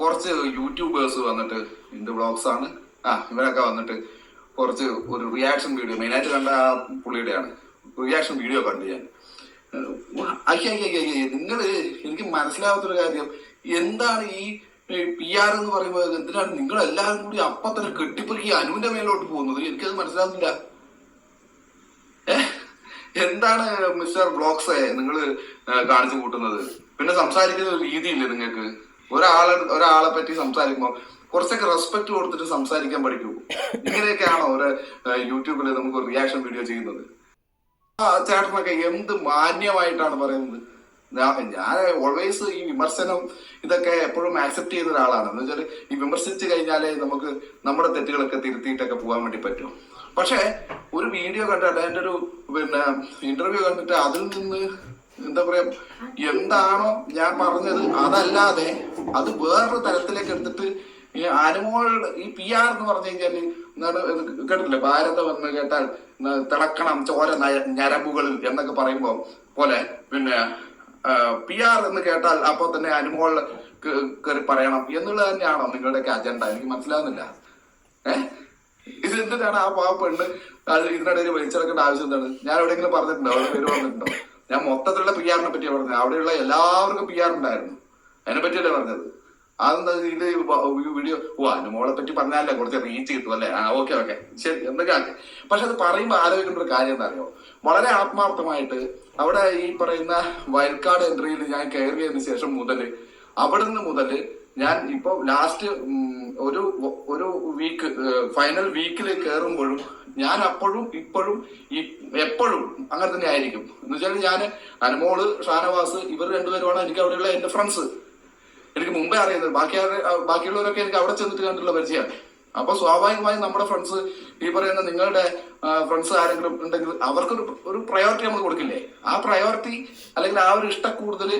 കുറച്ച് യൂട്യൂബേഴ്സ് വന്നിട്ട് ഇന്ത് ബ്ലോഗ്സ് ആണ്? ആ ഇവരൊക്കെ വന്നിട്ട് കുറച്ച് ഒരു റിയാക്ഷൻ വീഡിയോ മെയിനായിട്ട് കണ്ട ആ പുള്ളിയുടെയാണ്. റിയാക്ഷൻ വീഡിയോ കണ്ടു ഞാൻ. അയ്യ നിങ്ങൾ എനിക്ക് മനസ്സിലാവാത്തൊരു കാര്യം. എന്താണ് ഈ പി ആർ എന്ന് പറയുമ്പോൾ എന്തിനാണ് നിങ്ങൾ എല്ലാവരും കൂടി അപ്പൊ തന്നെ കെട്ടിപ്പൊക്കി അനുവിന്റെ മേലോട്ട് പോകുന്നത്? എനിക്കത് മനസ്സിലാവുന്നില്ല? എന്താണ് മിസ്റ്റർ ബ്ലോക്സെ നിങ്ങൾ കാണിച്ചു കൂട്ടുന്നത്? പിന്നെ സംസാരിക്കുന്ന രീതിയില്ലേ നിങ്ങൾക്ക്? ഒരാളെ ഒരാളെ പറ്റി സംസാരിക്കുമ്പോൾ കുറച്ചൊക്കെ റെസ്പെക്ട് കൊടുത്തിട്ട് സംസാരിക്കാൻ പഠിക്കൂ. ഇങ്ങനെയൊക്കെയാണോ ഒരു യൂട്യൂബിൽ നമുക്ക് റിയാക്ഷൻ വീഡിയോ ചെയ്യുന്നത്? ആ ചേട്ടനൊക്കെ എന്ത് മാന്യമായിട്ടാണ് പറയുന്നത്? ഞാൻ ഓൾവേസ് ഈ വിമർശനം ഇതൊക്കെ എപ്പോഴും ആക്സെപ്റ്റ് ചെയ്യുന്ന ഒരാളാണ്. എന്ന് വെച്ചാൽ ഈ വിമർശിച്ചു കഴിഞ്ഞാലേ നമുക്ക് നമ്മുടെ തെറ്റുകളൊക്കെ തിരുത്തിയിട്ടൊക്കെ പോകാൻ വേണ്ടി പറ്റും. പക്ഷേ ഒരു വീഡിയോ കണ്ടിട്ട് അതിന്റെ ഒരു പിന്നെ ഇന്റർവ്യൂ കണ്ടിട്ട് അതിൽ നിന്ന് എന്താ പറയാ എന്താണോ ഞാൻ പറഞ്ഞത് അതല്ലാതെ അത് വേറൊരു തരത്തിലേക്ക് എടുത്തിട്ട് ഈ അനുമോൾ ഈ പി ആർ എന്ന് പറഞ്ഞു കഴിഞ്ഞാൽ എന്താണ് ഇത് കേട്ടിട്ടില്ലേ? ഭാരതം എന്ന് കേട്ടാൽ തിളക്കണം ചോര ഞരമ്പുകൾ എന്നൊക്കെ പറയുമ്പോ പോലെ പിന്നെ പി ആർ എന്ന് കേട്ടാൽ അപ്പൊ തന്നെ അനുമോൾ കയറി പറയണം എന്നുള്ളത് തന്നെയാണോ നിങ്ങളുടെയൊക്കെ അജണ്ട എനിക്ക് മനസ്സിലാവുന്നില്ല. ഏഹ് ഇത് എന്തിനാണ് ആ പാവ പെണ്ണ് ഇതിനിടയിൽ വലിച്ചെടുക്കേണ്ട ആവശ്യം എന്താണ്? ഞാൻ എവിടെയെങ്കിലും പറഞ്ഞിട്ടുണ്ടോ? അവരുടെ പേര് പറഞ്ഞിട്ടുണ്ടോ ഞാൻ മൊത്തത്തിലുള്ള പി ആറിനെ പറ്റിയാണ് പറഞ്ഞത്. അവിടെയുള്ള എല്ലാവർക്കും പി ആർ ഉണ്ടായിരുന്നു. അതിനെ പറ്റിയല്ലേ പറഞ്ഞത്? അതെന്താ ഇത്? വീഡിയോ ഓ അനുമോളെ പറ്റി പറഞ്ഞാലേ കുറച്ച് റീച്ച് കിട്ടും അല്ലേ? ആ ഓക്കെ ഓക്കെ ശരി എന്തൊക്കെ ആക്കെ? പക്ഷെ അത് പറയുമ്പോൾ ആലോചിക്കേണ്ട ഒരു കാര്യം എന്താ അറിയോ? വളരെ ആത്മാർത്ഥമായിട്ട് അവിടെ ഈ പറയുന്ന വയൽക്കാട് എൻട്രിയിൽ ഞാൻ കയറിയതിന് ശേഷം മുതൽ അവിടുന്ന് മുതൽ ഞാൻ ഇപ്പൊ ലാസ്റ്റ് ഒരു ഒരു വീക്ക് ഫൈനൽ വീക്കിൽ കയറുമ്പോഴും ഞാൻ അപ്പോഴും ഇപ്പോഴും ഈ എപ്പോഴും അങ്ങനെ തന്നെ ആയിരിക്കും. എന്ന് വെച്ചാൽ ഞാൻ അനുമോൾ ഷാനവാസ് ഇവർ രണ്ടുപേരുമാണ് എനിക്ക് അവിടെയുള്ള എന്റെ ഫ്രണ്ട്സ് എനിക്ക് മുമ്പേ അറിയുന്നത്. ബാക്കി ബാക്കിയുള്ളവരൊക്കെ എനിക്ക് അവിടെ ചെന്നിട്ട് കണ്ടിട്ടുള്ള പരിചയമാണ് അപ്പൊ സ്വാഭാവികമായും നമ്മുടെ ഫ്രണ്ട്സ് ഈ പറയുന്ന നിങ്ങളുടെ ഫ്രണ്ട്സ് ആരെങ്കിലും ഉണ്ടെങ്കിൽ അവർക്കൊരു ഒരു പ്രയോറിറ്റി നമ്മൾ കൊടുക്കില്ലേ? ആ പ്രയോറിറ്റി അല്ലെങ്കിൽ ആ ഒരു ഇഷ്ട കൂടുതൽ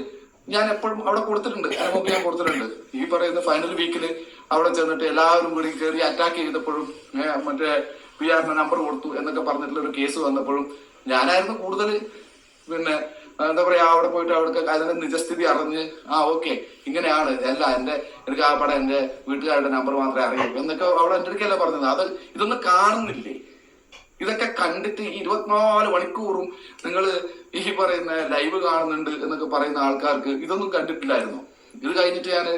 ഞാൻ എപ്പോഴും അവിടെ കൊടുത്തിട്ടുണ്ട്. മുമ്പ് ഞാൻ കൊടുത്തിട്ടുണ്ട്. ഈ പറയുന്ന ഫൈനൽ വീക്കിൽ അവിടെ ചെന്നിട്ട് എല്ലാവരും കൂടി കയറി അറ്റാക്ക് ചെയ്തപ്പോഴും മറ്റേ പി ആറിന്റെ നമ്പർ കൊടുത്തു എന്നൊക്കെ പറഞ്ഞിട്ടുള്ള ഒരു കേസ് വന്നപ്പോഴും ഞാനായിരുന്നു കൂടുതൽ പിന്നെ എന്താ പറയാ അവിടെ പോയിട്ട് അവിടെ അതിന്റെ നിജസ്ഥിതി അറിഞ്ഞ് ആ ഓക്കെ ഇങ്ങനെയാണ്. അല്ല എന്റെ എനിക്ക് ആ പടം എന്റെ വീട്ടുകാരുടെ നമ്പർ മാത്രമേ അറിയൂ എന്നൊക്കെ അവിടെ എന്റെ അടുക്കല്ല പറഞ്ഞത്. അത് ഇതൊന്നും കാണുന്നില്ലേ? ഇതൊക്കെ കണ്ടിട്ട് ഈ ഇരുപത്തിനാല് മണിക്കൂറും നിങ്ങൾ ഈ പറയുന്ന ലൈവ് കാണുന്നുണ്ട് എന്നൊക്കെ പറയുന്ന ആൾക്കാർക്ക് ഇതൊന്നും കണ്ടിട്ടില്ലായിരുന്നു. ഇത് കഴിഞ്ഞിട്ട് ഞാൻ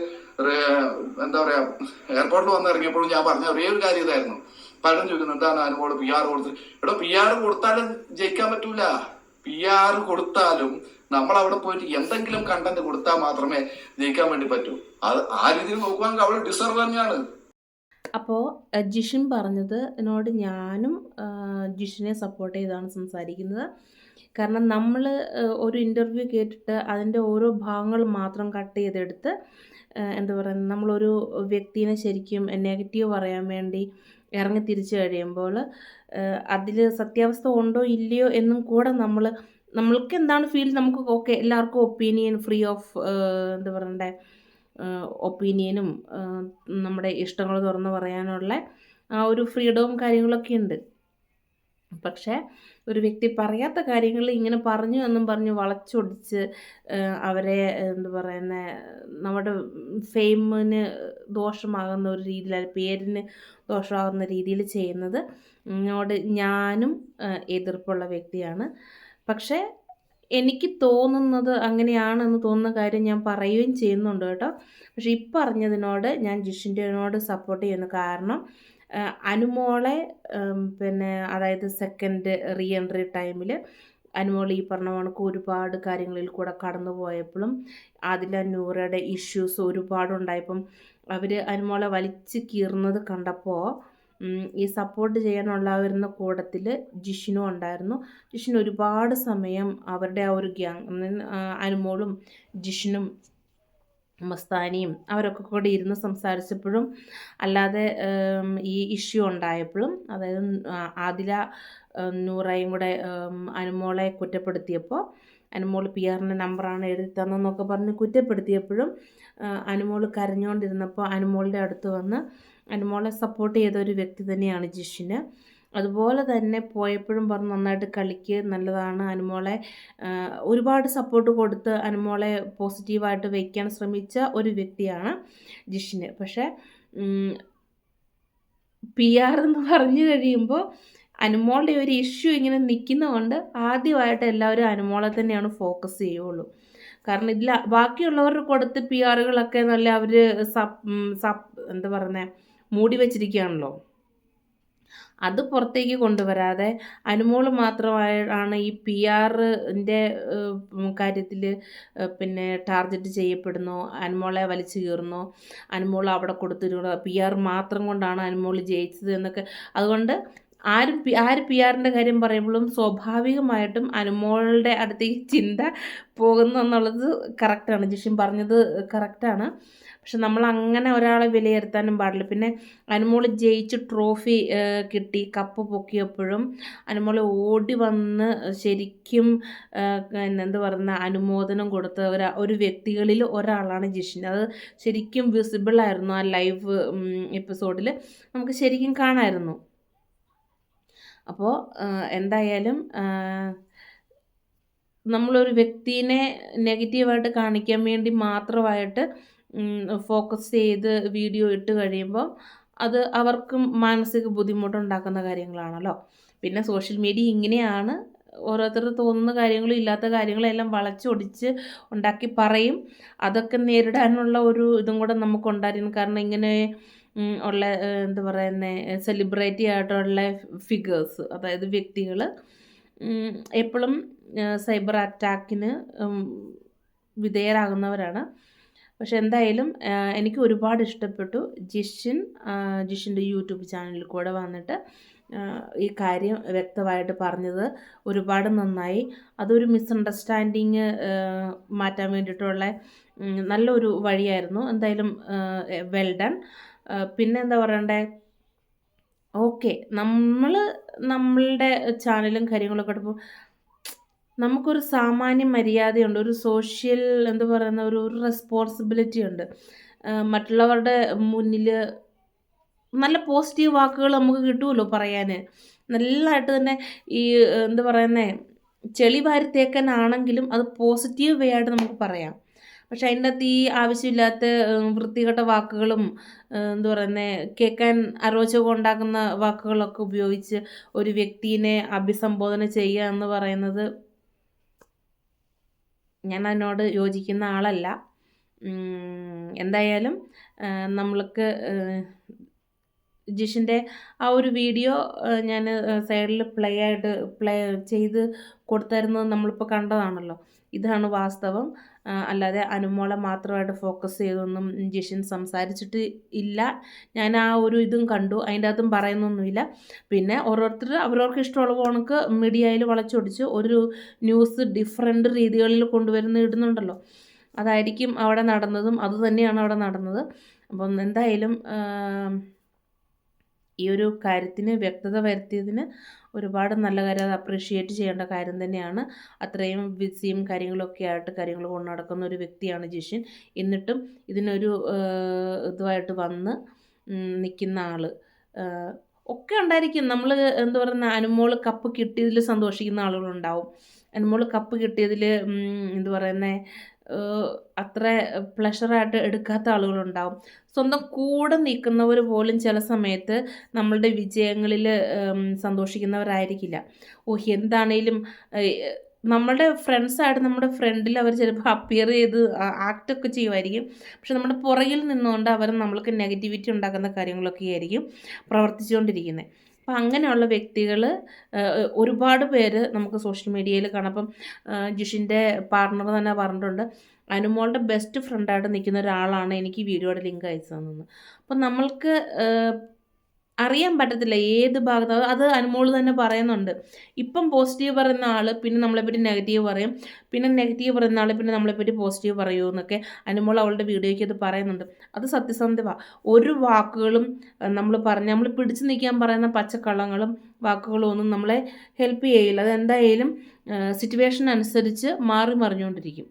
എന്താ പറയാ എയർപോർട്ടിൽ വന്ന് ഇറങ്ങിയപ്പോഴും ഞാൻ പറഞ്ഞ ഒരേ ഒരു കാര്യം ഇതായിരുന്നു. പലരും ചോദിക്കുന്നു എന്താണ് അനുഭവം പി ആർ കൊടുത്ത്? എടോ പി ആർ കൊടുത്താലും ജയിക്കാൻ പറ്റൂല. പി ആർ കൊടുത്താലും നമ്മൾ അവിടെ പോയിട്ട് എന്തെങ്കിലും കണ്ടന്റ് കൊടുത്താൽ മാത്രമേ ജയിക്കാൻ വേണ്ടി പറ്റൂ. അത് ആ രീതിയിൽ നോക്കുവാണെങ്കിൽ അവൾ ഡിസർവ് തന്നെയാണ്. അപ്പോൾ ജിഷിൻ പറഞ്ഞത് എന്നോട് ഞാനും ജിഷിനെ സപ്പോർട്ട് ചെയ്താണ് സംസാരിക്കുന്നത്. കാരണം നമ്മൾ ഒരു ഇന്റർവ്യൂ കേട്ടിട്ട് അതിന്റെ ഓരോ ഭാഗങ്ങൾ മാത്രം കട്ട് ചെയ്തെടുത്ത് എന്താ പറയുക നമ്മളൊരു വ്യക്തിനെ ശരിക്കും നെഗറ്റീവ് പറയാൻ വേണ്ടി ഇറങ്ങി തിരിച്ചു കഴിയുമ്പോൾ അതിൽ സത്യാവസ്ഥ ഉണ്ടോ ഇല്ലയോ എന്നും കൂടെ നമ്മൾ നമ്മൾക്ക് എന്താണ് ഫീൽ നമുക്ക് ഓക്കെ എല്ലാവർക്കും ഒപ്പീനിയൻ ഫ്രീ ഓഫ് എന്താ പറയണ്ടേ ഒപ്പീനിയനും നമ്മുടെ ഇഷ്ടങ്ങൾ തുറന്ന് പറയാനുള്ള ആ ഒരു ഫ്രീഡവും കാര്യങ്ങളൊക്കെ ഉണ്ട്. പക്ഷേ ഒരു വ്യക്തി പറയാത്ത കാര്യങ്ങൾ ഇങ്ങനെ പറഞ്ഞു എന്നും പറഞ്ഞ് വളച്ചൊടിച്ച് അവരെ എന്താ പറയുന്ന നമ്മുടെ ഫെയിമിന് ദോഷമാകുന്ന ഒരു രീതിയിൽ പേരിന് ദോഷമാകുന്ന രീതിയിൽ ചെയ്യുന്നത് എന്നോട് ഞാനും എതിർപ്പുള്ള വ്യക്തിയാണ്. പക്ഷേ എനിക്ക് തോന്നുന്നത് അങ്ങനെയാണെന്ന് തോന്നുന്ന കാര്യം ഞാൻ പറയുകയും ചെയ്യുന്നുണ്ട് കേട്ടോ. പക്ഷേ ഇപ്പം അറിഞ്ഞതിനോട് ഞാൻ ജിഷിന്റെനോട് സപ്പോർട്ട് ചെയ്യുന്നു കാരണം അനുമോളെ പിന്നെ അതായത് സെക്കൻഡ് റീ എൻട്രി ടൈമിൽ അനുമോൾ ഈ പറഞ്ഞ കണക്ക് ഒരുപാട് കാര്യങ്ങളിൽ കൂടെ കടന്നു പോയപ്പോഴും അതിലെ നൂറയുടെ ഇഷ്യൂസ് ഒരുപാടുണ്ടായപ്പം അവർ അനുമോളെ വലിച്ചു കീറുന്നത് കണ്ടപ്പോൾ ഈ സപ്പോർട്ട് ചെയ്യാനുള്ളവരുന്ന കൂടത്തിൽ ജിഷിനും ഉണ്ടായിരുന്നു. ജിഷിന് ഒരുപാട് സമയം അവരുടെ ആ ഒരു ഗ്യാങ് അനുമോളും ജിഷിനും മസ്താനിയും അവരൊക്കെ കൂടെ ഇരുന്ന് സംസാരിച്ചപ്പോഴും അല്ലാതെ ഈ ഇഷ്യൂ ഉണ്ടായപ്പോഴും അതായത് ആദില നൂറയും കൂടെ അനുമോളെ കുറ്റപ്പെടുത്തിയപ്പോൾ അനുമോൾ പി ആറിന്റെ നമ്പറാണ് എഴുതി തന്നെന്നൊക്കെ പറഞ്ഞ് കുറ്റപ്പെടുത്തിയപ്പോഴും അനുമോൾ കരഞ്ഞുകൊണ്ടിരുന്നപ്പോൾ അനുമോളുടെ അടുത്ത് വന്ന് അനുമോളെ സപ്പോർട്ട് ചെയ്ത ഒരു വ്യക്തി തന്നെയാണ് ജിഷിന്. അതുപോലെ തന്നെ പോയപ്പോഴും പറഞ്ഞ് നന്നായിട്ട് കളിക്ക് നല്ലതാണ് അനുമോളെ. ഒരുപാട് സപ്പോർട്ട് കൊടുത്ത് അനുമോളെ പോസിറ്റീവായിട്ട് വയ്ക്കാൻ ശ്രമിച്ച ഒരു വ്യക്തിയാണ് ജിഷിന്. പക്ഷേ പി ആർ എന്ന് പറഞ്ഞു കഴിയുമ്പോൾ അനുമോളുടെ ഒരു ഇഷ്യൂ ഇങ്ങനെ നിൽക്കുന്നതുകൊണ്ട് ആദ്യമായിട്ട് എല്ലാവരും അനുമോളെ തന്നെയാണ് ഫോക്കസ് ചെയ്യുള്ളൂ. കാരണം ഇതിൽ ബാക്കിയുള്ളവർ കൊടുത്ത് പി ആറുകളൊക്കെ നല്ല അവർ സപ് സപ് എന്താ പറയുന്നത് മൂടി വച്ചിരിക്കുകയാണല്ലോ. അത് പുറത്തേക്ക് കൊണ്ടുവരാതെ അനുമോൾ മാത്രമായാണ് ഈ പി ആറിന്റെ കാര്യത്തിൽ പിന്നെ ടാർഗറ്റ് ചെയ്യപ്പെടുന്നു അനുമോളെ വലിച്ചു കീറുന്നു അനുമോൾ അവിടെ കൊടുത്തിരുന്നു പി ആർ മാത്രം കൊണ്ടാണ് അനുമോൾ ജയിച്ചത് എന്നൊക്കെ. അതുകൊണ്ട് ആരും ആര് പി ആറിന്റെ കാര്യം പറയുമ്പോഴും സ്വാഭാവികമായിട്ടും അനുമോളുടെ അടുത്തേക്ക് ചിന്ത പോകുന്നു എന്നുള്ളത് കറക്റ്റാണ് ജിഷിൻ പറഞ്ഞത് കറക്റ്റാണ് പക്ഷെ നമ്മൾ അങ്ങനെ ഒരാളെ വിലയിരുത്താനും പാടില്ല. പിന്നെ അനുമോൾ ജയിച്ച് ട്രോഫി കിട്ടി കപ്പ് പൊക്കിയപ്പോഴും അനുമോൾ ഓടി വന്ന് ശരിക്കും എന്താ പറയുന്ന അനുമോദനം കൊടുത്ത ഒരു ഒരു വ്യക്തികളിൽ ഒരാളാണ് ജിഷിൻ. അത് ശരിക്കും വിസിബിളായിരുന്നു ആ ലൈവ് എപ്പിസോഡിൽ നമുക്ക് ശരിക്കും കാണാമായിരുന്നു അപ്പോൾ എന്തായാലും നമ്മളൊരു വ്യക്തിനെ നെഗറ്റീവായിട്ട് കാണിക്കാൻ വേണ്ടി മാത്രമായിട്ട് ഫോക്കസ് ചെയ്ത് വീഡിയോ ഇട്ട് കഴിയുമ്പോൾ അത് അവർക്കും മാനസിക ബുദ്ധിമുട്ടുണ്ടാക്കുന്ന കാര്യങ്ങളാണല്ലോ. പിന്നെ സോഷ്യൽ മീഡിയ ഇങ്ങനെയാണ് ഓരോരുത്തർ തോന്നുന്ന കാര്യങ്ങളും ഇല്ലാത്ത കാര്യങ്ങളെല്ലാം വളച്ചൊടിച്ച് ഉണ്ടാക്കി പറയും. അതൊക്കെ നേരിടാനുള്ള ഒരു ഇതും കൂടെ നമുക്ക് ഉണ്ടായിരുന്നു. കാരണം ഇങ്ങനെ ഉള്ള എന്താ പറയുന്നത് സെലിബ്രിറ്റി ആയിട്ടുള്ള ഫിഗേഴ്സ് അതായത് വ്യക്തികൾ എപ്പോഴും സൈബർ അറ്റാക്കിന് വിധേയരാകുന്നവരാണ്. പക്ഷെ എന്തായാലും എനിക്ക് ഒരുപാട് ഇഷ്ടപ്പെട്ടു ജിഷിൻ ജിഷിന്റെ യൂട്യൂബ് ചാനലിൽ കൂടെ വന്നിട്ട് ഈ കാര്യം വ്യക്തമായിട്ട് പറഞ്ഞത് ഒരുപാട് നന്നായി. അതൊരു മിസ്അണ്ടർസ്റ്റാൻഡിങ് മാറ്റാൻ വേണ്ടിയിട്ടുള്ള നല്ലൊരു വഴിയായിരുന്നു. എന്തായാലും വെൽ ഡൺ പിന്നെ എന്താ പറയണ്ടേ? ഓക്കെ നമ്മൾ നമ്മളുടെ ചാനലും കാര്യങ്ങളൊക്കെ ഇടുമ്പോൾ നമുക്കൊരു സാമാന്യ മര്യാദയുണ്ട് ഒരു സോഷ്യൽ എന്താ പറയുന്ന ഒരു റെസ്പോൺസിബിലിറ്റി ഉണ്ട്. മറ്റുള്ളവരുടെ മുന്നിൽ നല്ല പോസിറ്റീവ് വാക്കുകൾ നമുക്ക് കിട്ടുമല്ലോ പറയാൻ നല്ലതായിട്ട് തന്നെ ഈ എന്താ പറയുന്നത് ചെളി വാരി അത് പോസിറ്റീവ് വേ ആയിട്ട് നമുക്ക് പറയാം. പക്ഷെ അതിന്റെ അകത്ത് ഈ ആവശ്യമില്ലാത്ത വൃത്തികെട്ട വാക്കുകളും എന്താ പറയുന്നത് കേൾക്കാൻ അരോചകം ഉണ്ടാക്കുന്ന വാക്കുകളൊക്കെ ഉപയോഗിച്ച് ഒരു വ്യക്തിനെ അഭിസംബോധന ചെയ്യുക എന്ന് പറയുന്നത് ഞാൻ അതിനോട് യോജിക്കുന്ന ആളല്ല. എന്തായാലും നമ്മൾക്ക് ജിഷിന്റെ ആ ഒരു വീഡിയോ ഞാൻ സൈഡിൽ പ്ലേ ആയിട്ട് പ്ലേ ചെയ്ത് കൊടുത്തായിരുന്നത് നമ്മളിപ്പോൾ കണ്ടതാണല്ലോ. ഇതാണ് വാസ്തവം. അല്ലാതെ അനുമോളെ മാത്രമായിട്ട് ഫോക്കസ് ചെയ്തൊന്നും ജിഷൻ സംസാരിച്ചിട്ട് ഇല്ല. ഞാൻ ആ ഒരു ഇതും കണ്ടു. അതിന്റെ അകത്തും പറയുന്നൊന്നുമില്ല. പിന്നെ ഓരോരുത്തർ അവരവർക്ക് ഇഷ്ടമുള്ള കണക്ക് മീഡിയയിൽ വളച്ചൊടിച്ച് ഒരു ന്യൂസ് ഡിഫറെന്റ് രീതികളിൽ കൊണ്ടുവരുന്ന ഇടുന്നുണ്ടല്ലോ. അതായിരിക്കും അവിടെ നടന്നതും അതുതന്നെയാണ് അവിടെ നടന്നത്. അപ്പം എന്തായാലും ഈ ഒരു കാര്യത്തിന് വ്യക്തത വരുത്തിയതിന് ഒരുപാട് നല്ല കാര്യം. അത് അപ്രീഷിയേറ്റ് ചെയ്യേണ്ട കാര്യം തന്നെയാണ്. അത്രയും ബിസിയും കാര്യങ്ങളൊക്കെ ആയിട്ട് കാര്യങ്ങൾ കൊണ്ട് നടക്കുന്ന ഒരു വ്യക്തിയാണ് ജിഷിൻ. എന്നിട്ടും ഇതിനൊരു ഇതുമായിട്ട് വന്ന് നിൽക്കുന്ന ആൾ ഒക്കെ ഉണ്ടായിരിക്കും. നമ്മൾ എന്താ പറയുന്ന അനുമോൾ കപ്പ് കിട്ടിയതിൽ സന്തോഷിക്കുന്ന ആളുകളുണ്ടാവും. അനുമോൾ കപ്പ് കിട്ടിയതിൽ എന്താ പറയുന്നത് അത്ര പ്ലഷറായിട്ട് എടുക്കാത്ത ആളുകളുണ്ടാവും. സ്വന്തം കൂടെ നിൽക്കുന്നവർ പോലും ചില സമയത്ത് നമ്മളുടെ വിജയങ്ങളിൽ സന്തോഷിക്കുന്നവരായിരിക്കില്ല. ഓ എന്താണേലും നമ്മളുടെ ഫ്രണ്ട്സായിട്ട് നമ്മുടെ ഫ്രണ്ടിൽ അവർ ചിലപ്പോൾ അപ്പിയർ ചെയ്ത് ആക്റ്റൊക്കെ ചെയ്യുമായിരിക്കും. പക്ഷെ നമ്മുടെ പുറകിൽ നിന്നുകൊണ്ട് അവർ നമ്മൾക്ക് നെഗറ്റിവിറ്റി ഉണ്ടാക്കുന്ന കാര്യങ്ങളൊക്കെ ആയിരിക്കും പ്രവർത്തിച്ചുകൊണ്ടിരിക്കുന്നത്. അപ്പം അങ്ങനെയുള്ള വ്യക്തികൾ ഒരുപാട് പേര് നമുക്ക് സോഷ്യൽ മീഡിയയിൽ കാണാം. അപ്പം ജിഷിന്റെ പാർട്ണർ തന്നെ പറഞ്ഞിട്ടുണ്ട് അനുമോളുടെ ബെസ്റ്റ് ഫ്രണ്ടായിട്ട് നിൽക്കുന്ന ഒരാളാണ് എനിക്ക് വീഡിയോയുടെ ലിങ്ക് അയച്ചു തന്നത്. അപ്പം നമ്മൾക്ക് അറിയാൻ പറ്റത്തില്ല ഏത് ഭാഗത്ത്. അത് അനുമോൾ തന്നെ പറയുന്നുണ്ട്. ഇപ്പം പോസിറ്റീവ് പറയുന്ന ആൾ പിന്നെ നമ്മളെപ്പറ്റി നെഗറ്റീവ് പറയും. പിന്നെ നെഗറ്റീവ് പറയുന്ന ആൾ പിന്നെ നമ്മളെപ്പറ്റി പോസിറ്റീവ് പറയൂ എന്നൊക്കെ അനുമോൾ അവളുടെ വീഡിയോയ്ക്ക് അത് പറയുന്നുണ്ട്. അത് സത്യസന്ധമാണ് ഒരു വാക്കുകളും നമ്മൾ പറഞ്ഞ് നമ്മൾ പിടിച്ചു നിൽക്കാൻ പറയുന്ന പച്ചക്കള്ളങ്ങളും വാക്കുകളും ഒന്നും നമ്മളെ ഹെൽപ്പ് ചെയ്യില്ല. അതെന്തായാലും സിറ്റുവേഷൻ അനുസരിച്ച് മാറി മറിഞ്ഞുകൊണ്ടിരിക്കും.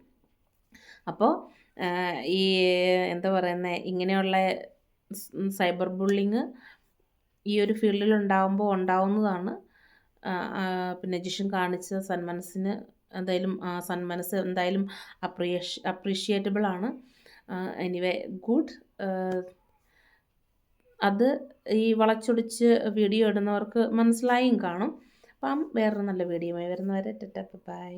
അപ്പോൾ ഈ എന്താ പറയുന്നത് ഇങ്ങനെയുള്ള സൈബർ ബുള്ളിങ് ഈ ഒരു ഫീൽഡിൽ ഉണ്ടാകുമ്പോൾ ഉണ്ടാവുന്നതാണ്. പിന്നെ ജിഷൻ കാണിച്ച സന്മനസ്സിന് എന്തായാലും സന്മനസ് എന്തായാലും അപ്രിയേഷ് അപ്രീഷിയേറ്റബിൾ ആണ്. Anyway good. അത് ഈ വളച്ചൊടിച്ച് വീഡിയോ ഇടുന്നവർക്ക് മനസ്സിലായും കാണും. അപ്പം വേറൊരു നല്ല വീഡിയോയുമായി വരുന്നവരെ ടെറ്റ ബൈ.